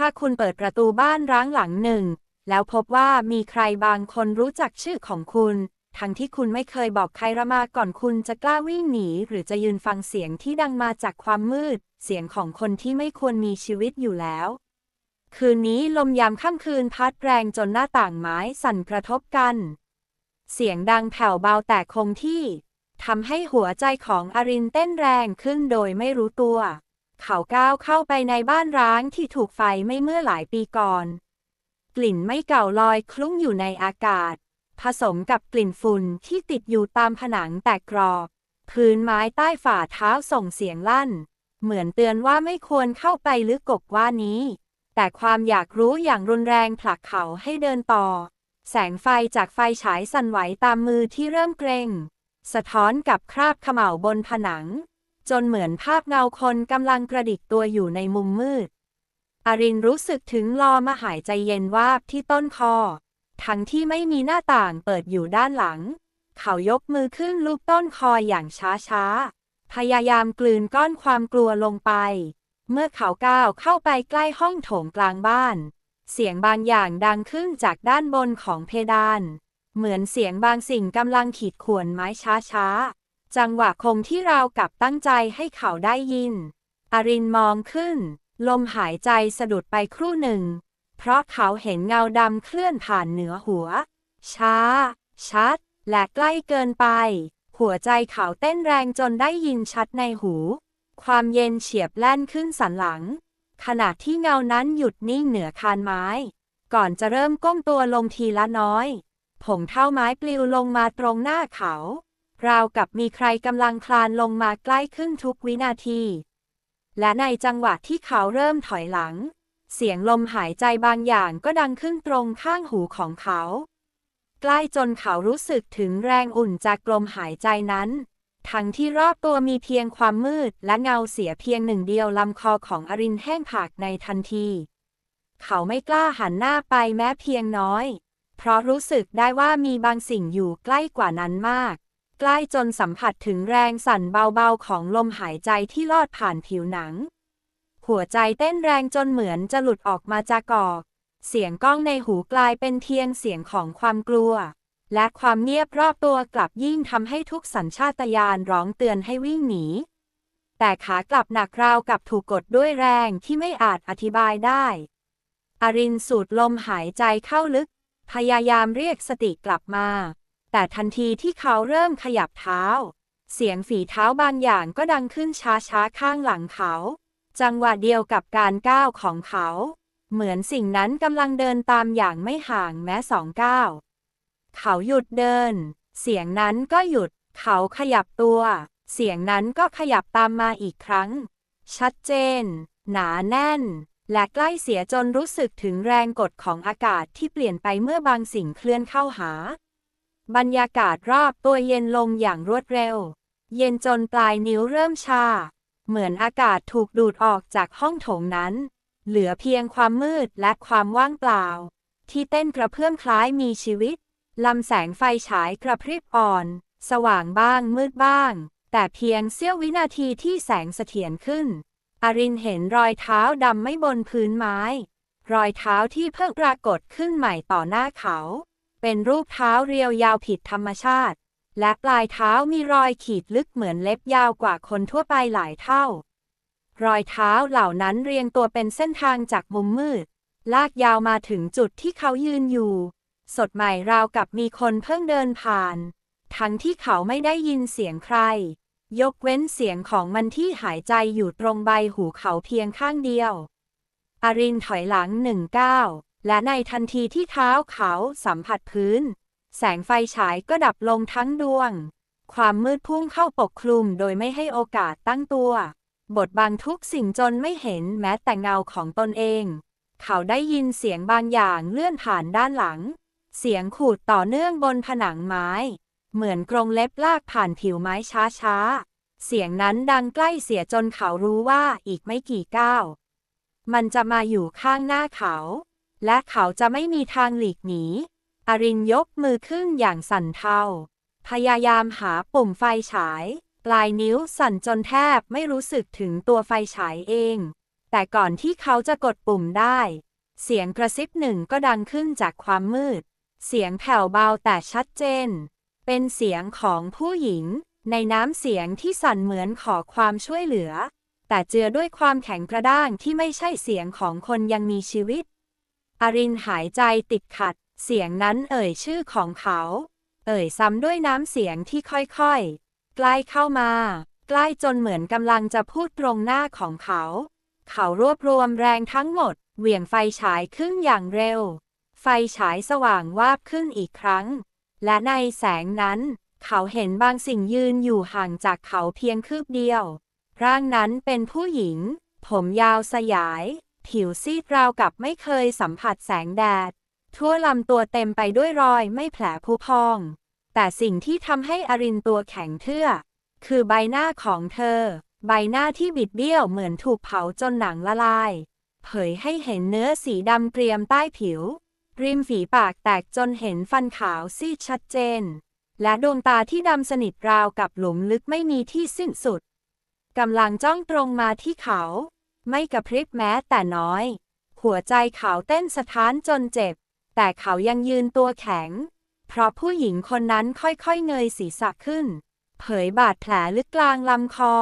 ถ้าคุณเปิดประตูบ้านร้างหลังหนึ่ง แล้วพบว่ามีใครบางคนรู้จักชื่อของคุณ ทั้งที่คุณไม่เคยบอกใครละมาก่อนคุณจะกล้าวิ่งหนี หรือจะยืนฟังเสียงที่ดังมาจากความมืด เสียงของคนที่ไม่ควรมีชีวิตอยู่แล้ว คืนนี้ลมยามค่ำคืนพัดแรงจนหน้าต่างไม้สั่นกระทบกัน เสียงดังแผ่วเบาแต่คงที่ทำให้หัวใจของอรินเต้นแรงขึ้นโดยไม่รู้ตัว เขาก้าวเข้าไปในบ้านร้างที่ถูกไฟไม่เมื่อหลายปีก่อน กลิ่นไม่เก่าลอยคลุ้งอยู่ในอากาศ ผสมกับกลิ่นฝุ่นที่ติดอยู่ตามผนังแตกกรอบ พื้นไม้ใต้ฝ่าเท้าส่งเสียงลั่น เหมือนเตือนว่าไม่ควรเข้าไปลึกกบว่านี้ แต่ความอยากรู้อย่างรุนแรงผลักเขาให้เดินต่อ แสงไฟจากไฟฉายสั่นไหวตามมือที่เริ่มเกรง สะท้อนกับคราบขม่าบนผนัง จนเหมือนภาพเงาคนกำลังกระดิกตัวอยู่ในมุมมืดอารินรู้สึกถึงลอมาหายใจเย็นวาบที่ต้นคอ ทั้งที่ไม่มีหน้าต่างเปิดอยู่ด้านหลัง เขายกมือขึ้นลูบต้นคออย่างช้าๆ พยายามกลืนก้อนความกลัวลงไป เมื่อเขาก้าวเข้าไปใกล้ห้องโถงกลางบ้าน เสียงบางอย่างดังขึ้นจากด้านบนของเพดาน เหมือนเสียงบางสิ่งกำลังขีดข่วนไม้ช้าๆ จังหวะคงที่ราวกับตั้งใจให้เขาได้ยิน อรินมองขึ้น ลมหายใจสะดุดไปครู่หนึ่ง เพราะเขาเห็นเงาดำเคลื่อนผ่านเหนือหัว ช้า ชัด และใกล้เกินไป หัวใจเขาเต้นแรงจนได้ยินชัดในหู ความเย็นเฉียบแล่นขึ้นสันหลัง ขณะที่เงานั้นหยุดนิ่งเหนือคานไม้ ก่อนจะเริ่มก้มตัวลงทีละน้อยผมเท่าไม้ปลิวลงมาตรงหน้าเขา ราวกับมีใครกำลังคลานลงมาใกล้ขึ้นทุกวินาที และในจังหวะที่เขาเริ่มถอยหลัง เสียงลมหายใจบางอย่างก็ดังขึ้นตรงข้างหูของเขา ใกล้จนเขารู้สึกถึงแรงอุ่นจากลมหายใจนั้น ทั้งที่รอบตัวมีเพียงความมืดและเงาเสียเพียงหนึ่งเดียวลำคอของอรินแห้งผากในทันที เขาไม่กล้าหันหน้าไปแม้เพียงน้อย เพราะรู้สึกได้ว่ามีบางสิ่งอยู่ใกล้กว่านั้นมาก ใกล้จนสัมผัสถึงแรงสั่นเบาๆของลมหายใจที่ลอดผ่านผิวหนัง หัวใจเต้นแรงจนเหมือนจะหลุดออกมาจากกอก เสียงก้องในหูกลายเป็นเพียงเสียงของความกลัว และความเงียบรอบตัวกลับยิ่งทำให้ทุกสัญชาตญาณร้องเตือนให้วิ่งหนี แต่ขากลับหนักราวกับถูกกดด้วยแรงที่ไม่อาจอธิบายได้ อรินสูดลมหายใจเข้าลึก พยายามเรียกสติกลับมา แต่ทันทีที่เขาเริ่มขยับเท้า เสียงฝีเท้าบางอย่างก็ดังขึ้นช้าๆข้างหลังเขา จังหวะเดียวกับการก้าวของเขา เหมือนสิ่งนั้นกำลังเดินตามอย่างไม่ห่างแม้สองก้าวเขาหยุดเดิน เสียงนั้นก็หยุด เขาขยับตัว เสียงนั้นก็ขยับตามมาอีกครั้ง ชัดเจน หนาแน่น และใกล้เสียจนรู้สึกถึงแรงกดของอากาศที่เปลี่ยนไปเมื่อบางสิ่งเคลื่อนเข้าหา บรรยากาศรอบตัวเย็นลงอย่างรวดเร็ว เย็นจนปลายนิ้วเริ่มชา เหมือนอากาศถูกดูดออกจากห้องโถงนั้น เหลือเพียงความมืดและความว่างเปล่า ที่เต้นกระเพื่อมคล้ายมีชีวิต ลำแสงไฟฉายกระพริบอ่อน สว่างบ้างมืดบ้าง แต่เพียงเสี้ยววินาทีที่แสงเสถียรขึ้น อรินเห็นรอยเท้าดำไม่บนพื้นไม้ รอยเท้าที่เพิ่งปรากฏขึ้นใหม่ต่อหน้าเขา เป็นรูปเท้าเรียวยาวผิดธรรมชาติ และปลายเท้ามีรอยขีดลึกเหมือนเล็บยาวกว่าคนทั่วไปหลายเท่า รอยเท้าเหล่านั้นเรียงตัวเป็นเส้นทางจากมุมมืด ลากยาวมาถึงจุดที่เขายืนอยู่ สดใหม่ราวกับมีคนเพิ่งเดินผ่าน ทั้งที่เขาไม่ได้ยินเสียงใคร ยกเว้นเสียงของมันที่หายใจอยู่ตรงใบหูเขาเพียงข้างเดียว อรินถอยหลังหนึ่งก้าวและในทันทีที่เท้าเขาสัมผัสพื้น แสงไฟฉายก็ดับลงทั้งดวง ความมืดพุ่งเข้าปกคลุมโดยไม่ให้โอกาสตั้งตัว บทบังทุกสิ่งจนไม่เห็นแม้แต่เงาของตนเอง เขาได้ยินเสียงบางอย่างเลื่อนผ่านด้านหลัง เสียงขูดต่อเนื่องบนผนังไม้ เหมือนกรงเล็บลากผ่านผิวไม้ช้าๆ เสียงนั้นดังใกล้เสียจนเขารู้ว่าอีกไม่กี่ก้าว มันจะมาอยู่ข้างหน้าเขา และเขาจะไม่มีทางหลีกหนี อรินยกมือขึ้นอย่างสั่นเทา พยายามหาปุ่มไฟฉาย ปลายนิ้วสั่นจนแทบไม่รู้สึกถึงตัวไฟฉายเอง แต่ก่อนที่เขาจะกดปุ่มได้ เสียงกระซิบหนึ่งก็ดังขึ้นจากความมืด เสียงแผ่วเบาแต่ชัดเจน เป็นเสียงของผู้หญิง ในน้ำเสียงที่สั่นเหมือนขอความช่วยเหลือ แต่เจือด้วยความแข็งกระด้างที่ไม่ใช่เสียงของคนยังมีชีวิต อรินหายใจติดขัด เสียงนั้นเอ่ยชื่อของเขา เอ่ยซ้ำด้วยน้ำเสียงที่ค่อยๆ ใกล้เข้ามา ใกล้จนเหมือนกำลังจะพูดตรงหน้าของเขา เขารวบรวมแรงทั้งหมด เหวี่ยงไฟฉายขึ้นอย่างเร็ว ไฟฉายสว่างวาบขึ้นอีกครั้ง และในแสงนั้น เขาเห็นบางสิ่งยืนอยู่ห่างจากเขาเพียงคืบเดียว ร่างนั้นเป็นผู้หญิง ผมยาวสยาย ผิวซีดราวกับไม่เคยสัมผัสแสงแดด ทั่วลำตัวเต็มไปด้วยรอยไม่แผลผุพอง แต่สิ่งที่ทำให้อรินตัวแข็งเทื่อ คือใบหน้าของเธอ ใบหน้าที่บิดเบี้ยวเหมือนถูกเผาจนหนังละลาย เผยให้เห็นเนื้อสีดำเกรียมใต้ผิว ริมฝีปากแตกจนเห็นฟันขาวซีดชัดเจน และดวงตาที่ดำสนิทราวกับหลุมลึกไม่มีที่สิ้นสุดกำลังจ้องตรงมาที่เขา ไม่กระพริบแม้แต่น้อย หัวใจเขาเต้นสะท้านจนเจ็บ แต่เขายังยืนตัวแข็ง เพราะผู้หญิงคนนั้นค่อยๆเงยศีรษะขึ้น เผยบาดแผลลึกกลางลำคอ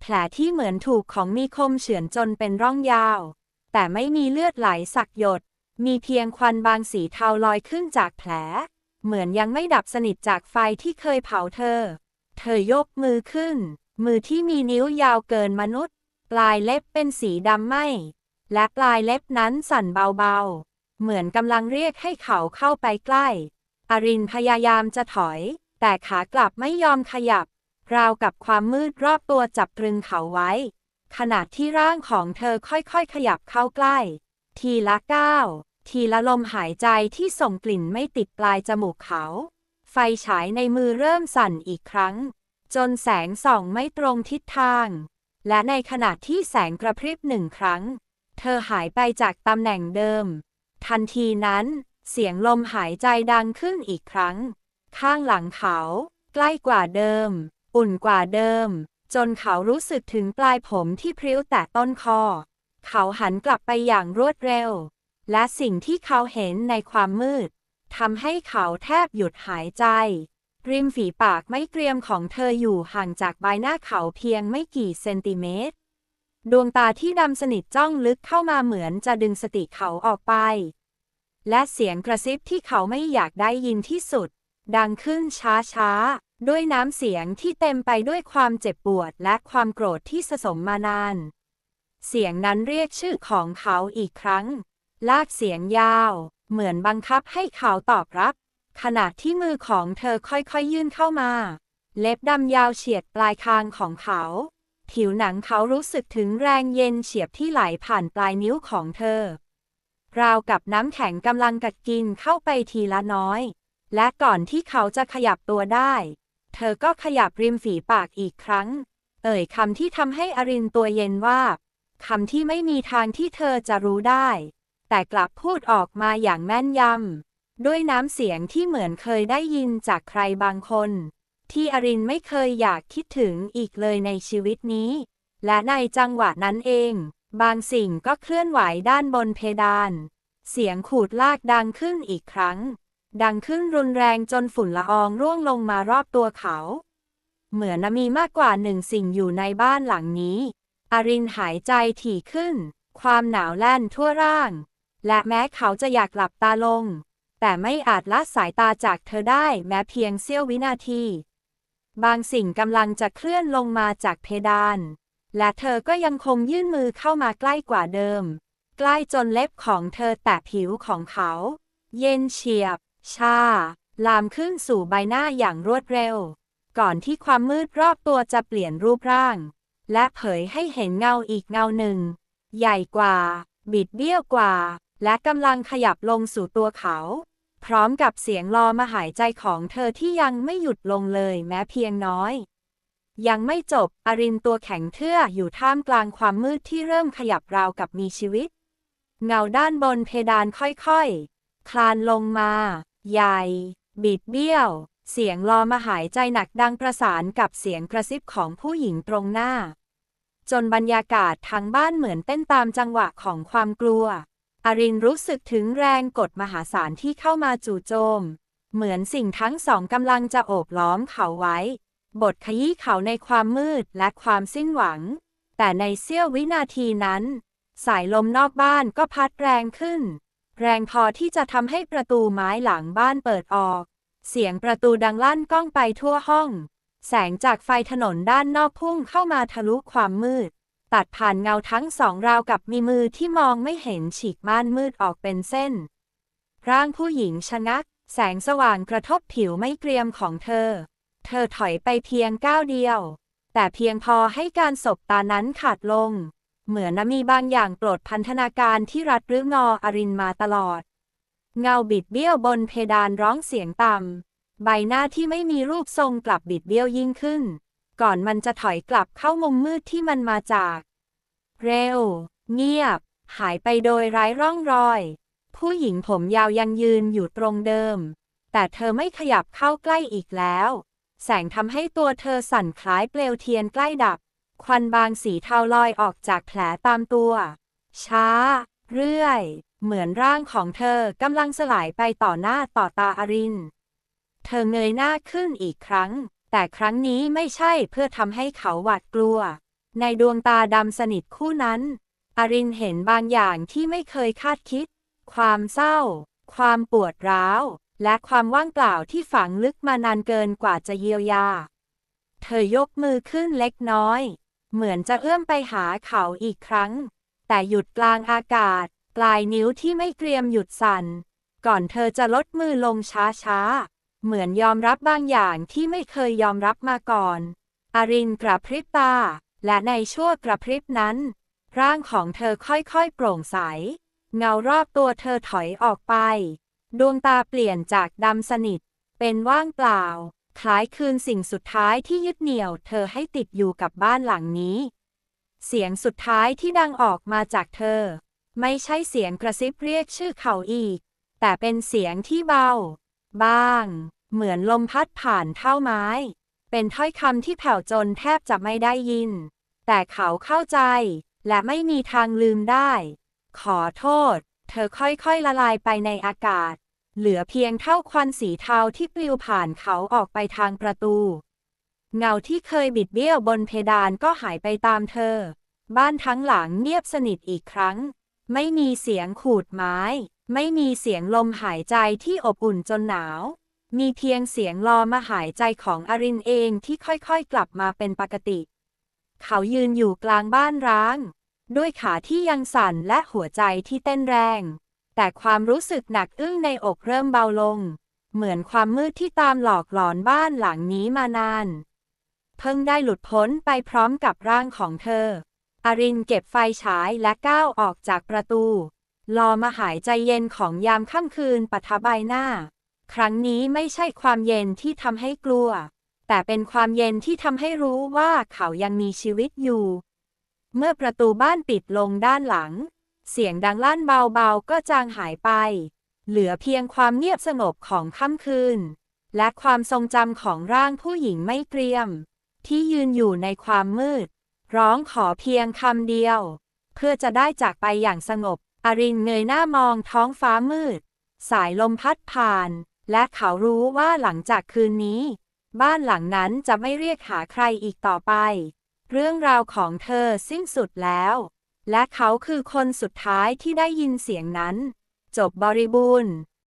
แผลที่เหมือนถูกของมีคมเฉือนจนเป็นร่องยาว แต่ไม่มีเลือดไหลสักหยด มีเพียงควันบางสีเทาลอยขึ้นจากแผล เหมือนยังไม่ดับสนิทจากไฟที่เคยเผาเธอ เธอยกมือขึ้น มือที่มีนิ้วยาวเกินมนุษย์ ปลายเล็บเป็นสีดำไหมและปลายเล็บนั้นสั่นเบาๆ เหมือนกำลังเรียกให้เขาเข้าไปใกล้ อรินพยายามจะถอย แต่ขากลับไม่ยอมขยับ ราวกับความมืดรอบตัวจับตรึงเขาไว้ ขณะที่ร่างของเธอค่อยๆ ขยับเข้าใกล้ ทีละก้าวทีละลมหายใจที่ส่งกลิ่นไม่ติดปลายจมูกเขา ไฟฉายในมือเริ่มสั่นอีกครั้ง จนแสงส่องไม่ตรงทิศทาง และในขณะที่แสงกระพริบหนึ่งครั้ง เธอหายไปจากตำแหน่งเดิม ทันทีนั้น เสียงลมหายใจดังขึ้นอีกครั้ง ข้างหลังเขา ใกล้กว่าเดิม อุ่นกว่าเดิม จนเขารู้สึกถึงปลายผมที่พริ้วแต่ต้นคอ เขาหันกลับไปอย่างรวดเร็ว และสิ่งที่เขาเห็นในความมืดทำให้เขาแทบหยุดหายใจ ริมฝีปากไม่เกรียมของเธออยู่ห่างจากใบหน้าเขาเพียงไม่กี่เซนติเมตร ดวงตาที่ดำสนิทจ้องลึกเข้ามาเหมือนจะดึงสติเขาออกไป และเสียงกระซิบที่เขาไม่อยากได้ยินที่สุด ดังขึ้นช้าๆ ด้วยน้ำเสียงที่เต็มไปด้วยความเจ็บปวดและความโกรธที่สะสมมานาน เสียงนั้นเรียกชื่อของเขาอีกครั้ง ลากเสียงยาว เหมือนบังคับให้เขาตอบรับ ขณะที่มือของเธอค่อยๆยื่นเข้ามา เล็บดำยาวเฉียดปลายคางของเขา ผิวหนังเขารู้สึกถึงแรงเย็นเฉียบที่ไหลผ่านปลายนิ้วของเธอ ราวกับน้ำแข็งกำลังกัดกินเข้าไปทีละน้อย และก่อนที่เขาจะขยับตัวได้ เธอก็ขยับริมฝีปากอีกครั้ง เอ่ยคำที่ทำให้อรินตัวเย็นว่าคำที่ไม่มีทางที่เธอจะรู้ได้ แต่กลับพูดออกมาอย่างแม่นยำ ด้วยน้ำเสียงที่เหมือนเคยได้ยินจากใครบางคน ที่อรินไม่เคยอยากคิดถึงอีกเลยในชีวิตนี้ และในจังหวะนั้นเอง บางสิ่งก็เคลื่อนไหวด้านบนเพดาน เสียงขูดลากดังขึ้นอีกครั้ง ดังขึ้นรุนแรงจนฝุ่นละอองร่วงลงมารอบตัวเขา เหมือนมีมากกว่าหนึ่งสิ่งอยู่ในบ้านหลังนี้ อรินหายใจถี่ขึ้น ความหนาวแล่นทั่วร่าง และแม้เขาจะอยากหลับตาลง แต่ไม่อาจละสายตาจากเธอได้แม้เพียงเสี้ยววินาที บางสิ่งกำลังจะเคลื่อนลงมาจากเพดาน และเธอก็ยังคงยื่นมือเข้ามาใกล้กว่าเดิม ใกล้จนเล็บของเธอแตะผิวของเขา เย็นเฉียบ ชา ลามขึ้นสู่ใบหน้าอย่างรวดเร็ว ก่อนที่ความมืดรอบตัวจะเปลี่ยนรูปร่าง และเผยให้เห็นเงาอีกเงาหนึ่ง ใหญ่กว่า บิดเบี้ยวกว่า และกำลังขยับลงสู่ตัวเขา พร้อมกับเสียงรอมาหายใจของเธอที่ยังไม่หยุดลงเลยแม้เพียงน้อย ยังไม่จบ อรินตัวแข็งเทื่ออยู่ท่ามกลางความมืดที่เริ่มขยับราวกับมีชีวิต เงาด้านบนเพดานค่อยๆ คลานลงมา ใหญ่ บิดเบี้ยว เสียงรอมาหายใจหนักดังประสานกับเสียงกระซิบของผู้หญิงตรงหน้า จนบรรยากาศทางบ้านเหมือนเต้นตามจังหวะของความกลัว อรินรู้สึกถึงแรงกดมหาศาลที่เข้ามาจู่โจม เหมือนสิ่งทั้งสองกำลังจะโอบล้อมเขาไว้ บทขยี้เขาในความมืดและความสิ้นหวัง แต่ในเสี้ยววินาทีนั้น สายลมนอกบ้านก็พัดแรงขึ้น แรงพอที่จะทำให้ประตูไม้หลังบ้านเปิดออก เสียงประตูดังลั่นก้องไปทั่วห้อง แสงจากไฟถนนด้านนอกพุ่งเข้ามาทะลุความมืด ตัดผ่านเงาทั้งสองราวกับมีมือที่มองไม่เห็นฉีกม่านมืดออกเป็นเส้น ร่างผู้หญิงชะงัก แสงสว่างกระทบผิวไม่เกรียมของเธอ เธอถอยไปเพียงก้าวเดียว แต่เพียงพอให้การสบตานั้นขาดลง เหมือนมีบางอย่างปลดพันธนาการที่รัดรืองออรินมาตลอด เงาบิดเบี้ยวบนเพดานร้องเสียงต่ำใบหน้าที่ไม่มีรูปทรงกลับบิดเบี้ยวยิ่งขึ้น ก่อนมันจะถอยกลับเข้ามุมมืดที่มันมาจาก เร็ว เงียบ หายไปโดยไร้ร่องรอย ผู้หญิงผมยาวยังยืนอยู่ตรงเดิม แต่เธอไม่ขยับเข้าใกล้อีกแล้ว แสงทำให้ตัวเธอสั่นคล้ายเปลวเทียนใกล้ดับ ควันบางสีเทาลอยออกจากแผลตามตัว ช้า เรื่อย เหมือนร่างของเธอกำลังสลายไปต่อหน้าต่อตาอาริน เธอเงยหน้าขึ้นอีกครั้ง แต่ครั้งนี้ไม่ใช่เพื่อทำให้เขาหวาดกลัว ในดวงตาดำสนิทคู่นั้นอารินเห็นบางอย่างที่ไม่เคยคาดคิด ความเศร้า ความปวดร้าว และความว่างเปล่าที่ฝังลึกมานานเกินกว่าจะเยียวยา เธอยกมือขึ้นเล็กน้อย เหมือนจะเอื้อมไปหาเขาอีกครั้ง แต่หยุดกลางอากาศ ปลายนิ้วที่ไม่เกรียมหยุดสั่น ก่อนเธอจะลดมือลงช้าๆ เหมือนยอมรับบางอย่างที่ไม่เคยยอมรับมาก่อนอารินกระพริบตา และในชั่วกระพริบนั้น ร่างของเธอค่อยๆโปร่งใส เงารอบตัวเธอถอยออกไป ดวงตาเปลี่ยนจากดำสนิท เป็นว่างเปล่า คล้ายคืนสิ่งสุดท้ายที่ยึดเหนี่ยวเธอให้ติดอยู่กับบ้านหลังนี้ เสียงสุดท้ายที่ดังออกมาจากเธอ ไม่ใช่เสียงกระซิบเรียกชื่อเขาอีก แต่เป็นเสียงที่เบา บ้าง เหมือนลมพัดผ่านเท่าไม้ เป็นถ้อยคำที่แผ่วจนแทบจะไม่ได้ยิน แต่เขาเข้าใจและไม่มีทางลืมได้ ขอโทษ เธอค่อยๆละลายไปในอากาศ เหลือเพียงเท่าควันสีเทาที่ปลิวผ่านเขาออกไปทางประตู เงาที่เคยบิดเบี้ยวบนเพดานก็หายไปตามเธอ บ้านทั้งหลังเงียบสนิทอีกครั้ง ไม่มีเสียงขูดไม้ ไม่มีเสียงลมหายใจที่อบอุ่นจนหนาว มีเพียงเสียงรอมาหายใจของอรินเองที่ค่อยๆกลับมาเป็นปกติ เขายืนอยู่กลางบ้านร้าง ด้วยขาที่ยังสั่นและหัวใจที่เต้นแรง แต่ความรู้สึกหนักอึ้งในอกเริ่มเบาลง เหมือนความมืดที่ตามหลอกหลอนบ้านหลังนี้มานาน เพิ่งได้หลุดพ้นไปพร้อมกับร่างของเธอ อรินเก็บไฟฉายและก้าวออกจากประตู รอมาหายใจเย็นของยามค่ำคืนปะทะใบหน้า ครั้งนี้ไม่ใช่ความเย็นที่ทำให้กลัว แต่เป็นความเย็นที่ทำให้รู้ว่าเขายังมีชีวิตอยู่ เมื่อประตูบ้านปิดลงด้านหลัง เสียงดังลั่นเบาๆก็จางหายไป เหลือเพียงความเงียบสงบของค่ำคืน และความทรงจำของร่างผู้หญิงไม่เกรียม ที่ยืนอยู่ในความมืด ร้องขอเพียงคำเดียว เพื่อจะได้จากไปอย่างสงบ อรินเงยหน้ามองท้องฟ้ามืด สายลมพัดผ่าน และเขารู้ว่าหลังจากคืนนี้ บ้านหลังนั้นจะไม่เรียกหาใครอีกต่อไป เรื่องราวของเธอสิ้นสุดแล้ว และเขาคือคนสุดท้ายที่ได้ยินเสียงนั้น จบบริบูรณ์